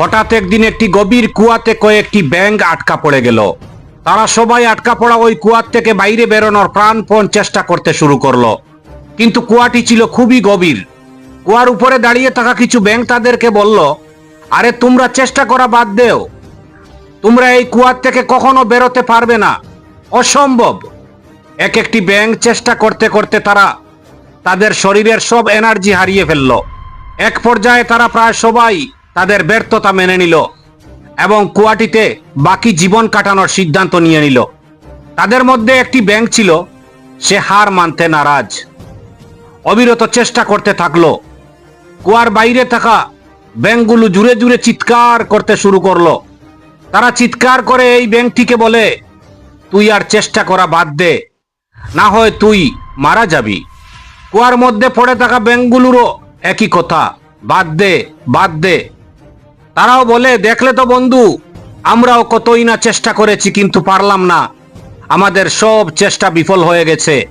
হঠাৎ একদিন একটি গভীর কুয়াতে কয়েকটি ব্যাঙ আটকা পড়ে গেল। তারা সবাই আটকা পড়া ওই কুয়ার থেকে বাইরে বেরোনোর প্রাণপণ চেষ্টা করতে শুরু করল। কিন্তু কুয়াটি ছিল খুবই গভীর। কুয়ার উপরে দাঁড়িয়ে থাকা কিছু ব্যাঙ তাদেরকে বলল, আরে, তোমরা চেষ্টা করা বাদ দেও। তোমরা এই কুয়ার থেকে কখনো বেরোতে পারবে না। অসম্ভব। এক একটি ব্যাঙ চেষ্টা করতে করতে তারা তাদের শরীরের সব এনার্জি হারিয়ে ফেলল। এক পর্যায়ে তারা প্রায় সবাই তাদের ব্যর্থতা মেনে নিল এবং কুয়াটিতে বাকি জীবন কাটানোর সিদ্ধান্ত নিয়ে নিল। তাদের মধ্যে একটি ব্যাংক ছিল, সে হার মানতে নারাজ। অবিরত চেষ্টা করতে থাকল। কুয়ার বাইরে থাকা ব্যাংকগুলো জুড়ে জুড়ে চিৎকার করতে শুরু করল। তারা চিৎকার করে এই ব্যাংকটিকে বলে, তুই আর চেষ্টা করা বাদ দে, না হয় তুই মারা যাবি। কুয়ার মধ্যে পড়ে থাকা ব্যাংকগুলোরও একই কথা, বাদ দে বাদ দে। তারাও বলে, দেখলে তো বন্ধু, আমরাও কতই না চেষ্টা করেছি, কিন্তু পারলাম না। আমাদের সব চেষ্টা বিফল হয়ে গেছে।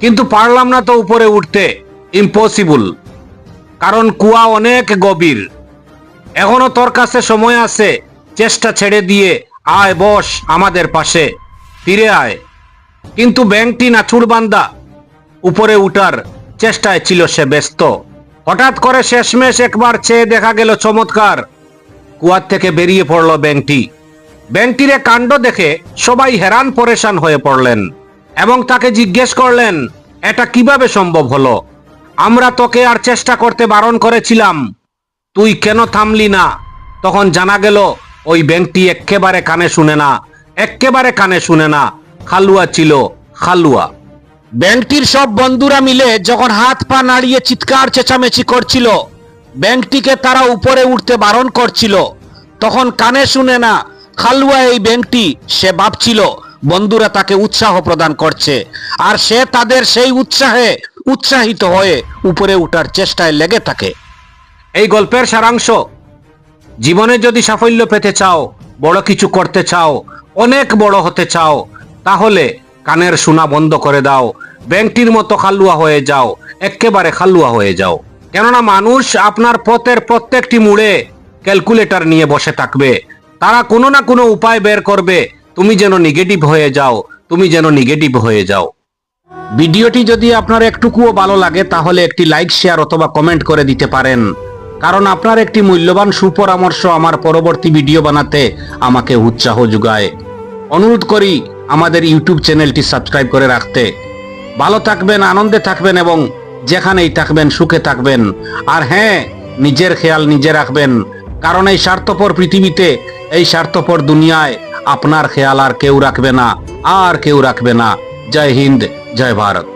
কিন্তু পারলাম না তো উপরে উঠতে। ইম্পসিবল কারণ কুয়া অনেক গভীর। এখনও তোর কাছে সময় আছে। চেষ্টা ছেড়ে দিয়ে আয়, বস আমাদের পাশে। ফিরে আয়। কিন্তু ব্যাংকটি নাছুড়বান্দা উপরে উঠার চেষ্টায় ছিল সে ব্যস্ত। হঠাৎ করে শেষমেশ একবার চেয়ে দেখা গেল চমৎকার। কুয়ার থেকে বেরিয়ে পড়ল ব্যাংকটি। ব্যাংকটির কাণ্ড দেখে সবাই হেরান পরেশান হয়ে পড়লেন এবং তাকে জিজ্ঞেস করলেন, এটা কীভাবে সম্ভব হলো? আমরা তোকে আর চেষ্টা করতে বারণ করেছিলাম। তুই কেন থামলি না? তখন জানা গেল, ওই ব্যাংকটি এক্কেবারে কানে শুনে না, এক্কেবারে কানে শুনে না। খালুয়া ছিল খালুয়া। ব্যাংকটির সব বন্ধুরা মিলে যখন হাত পা নাড়িয়ে চিৎকার চেঁচামেচি করছিল ব্যাংকটিকে তারা উপরে উঠতে বারণ করছিল। তখন কানে শুনে না, খালুয়া এই ব্যাংকটি, সে ভাবছিল, বন্ধুরা তাকে উৎসাহ প্রদান করছে। আর সে তাদের সেই উৎসাহে উৎসাহিত হয়ে উপরে উঠার চেষ্টায় লেগে থাকে। এই গল্পের সারাংশ, জীবনে যদি সাফল্য পেতে চাও, বড় কিছু করতে চাও, অনেক বড় হতে চাও, তাহলে কানের শোনা বন্ধ করে দাও, ব্যাংকটির মতো খালুয়া হয়ে যাও একেবারে খালুয়া হয়ে যাও। কেননা মানুষ আপনার পথের প্রত্যেকটি মুড়ে ক্যালকুলেটর নিয়ে বসে থাকবে। তারা কোনো না কোনো উপায় বের করবে। তুমি যেন নেগেটিভ হয়ে যাও, তুমি যেন নেগেটিভ হয়ে যাও। ভিডিওটি যদি আপনার একটুকুও ভালো লাগে, তাহলে একটি লাইক শেয়ার অথবা কমেন্ট করে দিতে পারেন। কারণ আপনার একটি মূল্যবান সুপরামর্শ আমার পরবর্তী ভিডিও বানাতে আমাকে উৎসাহ যোগায়। অনুরোধ করি আমাদের ইউটিউব চ্যানেলটি সাবস্ক্রাইব করে রাখতে। ভালো থাকবেন, আনন্দে থাকবেন এবং যেখানেই থাকবেন, সুখে থাকবেন। আর হ্যাঁ নিজের খেয়াল নিজে রাখবেন। কারণ এই স্বার্থপর পৃথিবীতে, এই স্বার্থপর দুনিয়ায় আপনার খেয়াল আর কেউ রাখবে না। আর কেউ রাখবে না। জয় হিন্দ, জয় ভারত।